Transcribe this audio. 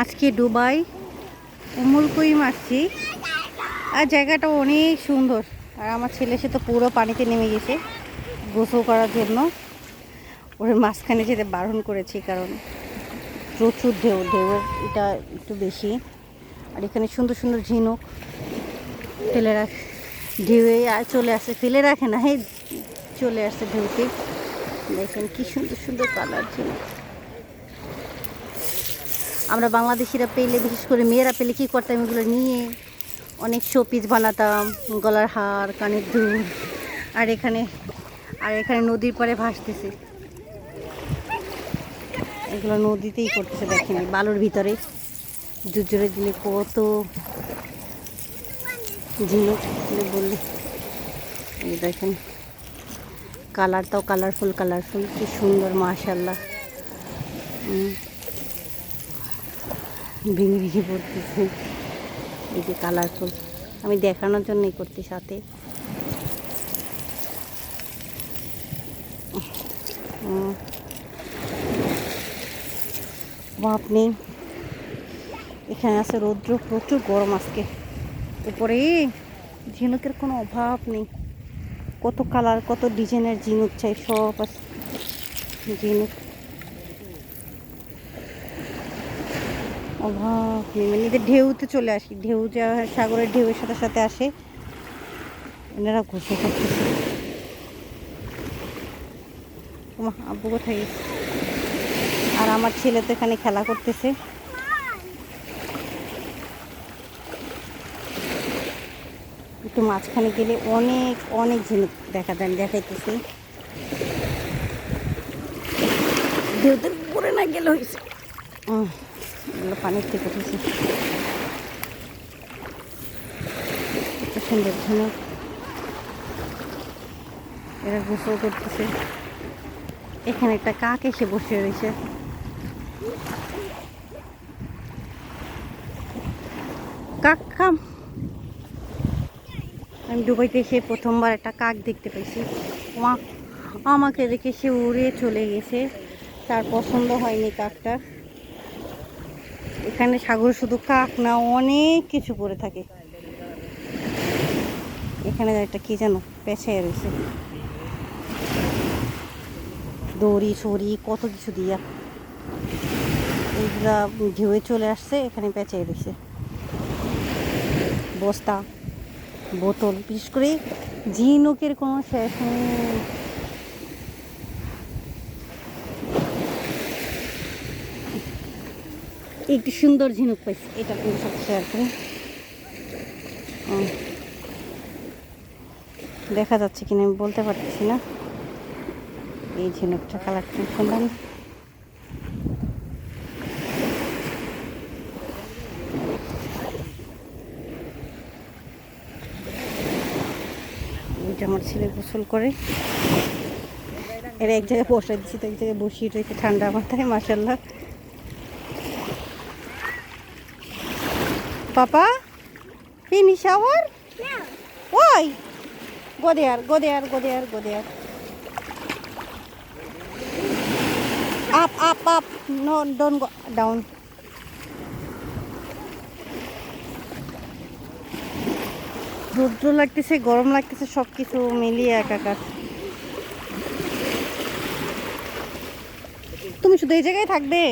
আজকে ডুবাই উমুল কুইম আসছি। আর জায়গাটা অনেক সুন্দর। আর আমার ছেলে, সে তো পুরো পানিতে নেমে গেছে গোসল করার জন্য। ওর মাঝখানে যেতে বারণ করেছি, কারণ প্রচুর ঢেউ ঢেউ এটা একটু বেশি। আর এখানে সুন্দর সুন্দর ঝিনুক। ফেলে রাখ ঢেউয়ে আর চলে আসে। ফেলে রাখে না হে চলে আসছে ঢেউতে। দেখেন কি সুন্দর সুন্দর কালার ঝিনুক। আমরা বাংলাদেশিরা পেলে, বিশেষ করে মেয়েরা পেলে কী করতাম? এগুলো নিয়ে অনেক শোপিস বানাতাম, গলার হার, কানের দুল, আর এখানে আর এখানে নদীর পাড়ে ভাসতেছে। এগুলো নদীতেই করতেছে, দেখেন? বালুর ভিতরে। জুজোরে দিলে কত ঝিনুক বললে। এই দেখেন কালারটাও কালারফুল কালারফুল কি সুন্দর মাশাল্লাহ হুম ভেঙে ভেঙে পড়তেছে। এই যে কালারফুল আমি দেখানোর জন্যই করতে সাথে। নেই এখানে আছে রৌদ্র, প্রচুর গরম আজকে। উপরে ঝিনুকের কোনো অভাব নেই। কত কালার কত ডিজাইনের ঝিনুক চাই, সব আছে। ঝিনুক। অভাব মানে এদের ঢেউতে চলে আসি। ঢেউ যা সাগরের ঢেউয়ের সাথে সাথে আসে। এনারা ঘুষে ওমা, আব্বু কোথায় আর আমার ছেলে তো এখানে খেলা করতেছে। একটু মাঝখানে গেলে অনেক অনেক ঝিনুক দেখা দেন দেখাইতেছি। ঢেউতে পড়ে না গেলে হয়েছে। পানির থেকে উঠেছে। সুন্দর ঝিনুক এরা গোসল করতেছে। এখানে একটা কাক এসে বসে রয়েছে। কাক, খাম। আমি দুবাইতে এসে প্রথমবার একটা কাক দেখতে পাইছি আমাকে দেখে সে উড়ে চলে গেছে। তার পছন্দ হয়নি কাকটা এখানে সাগর শুধু কাক না, অনেক কিছু পড়ে থাকে। এখানে একটা কি জানো পেছায় রয়েছে দড়ি সড়ি কত কিছু দিয়া। এইগুলা ঢেউয়ে চলে আসছে, এখানে পেঁচাই রয়েছে বস্তা, বোতল, বিশেষ করে ঝিনুকের কোনো শেষ নেই। একটি সুন্দর ঝিনুক পাইছি। এটা আপনাদের সাথে শেয়ার করি দেখা যাচ্ছে কিনা, আমি বলতে পারতেছি না। এই ঝিনুকটা কালার খুব সুন্দর না? আমার ছেলে গোসল করে। এর এক জায়গায় বসে দিচ্ছি তো এক জায়গায় বসিয়ে রয়েছে ঠান্ডা মাথায় মাসাল্লাহ পাপা finish shower why go there go there go there go there up up up no don't go down রৌদ্র লাগতেছে গরম লাগতেছে সব কিছু মিলিয়ে একাকার তুমি শুধু এই জায়গায় থাকবে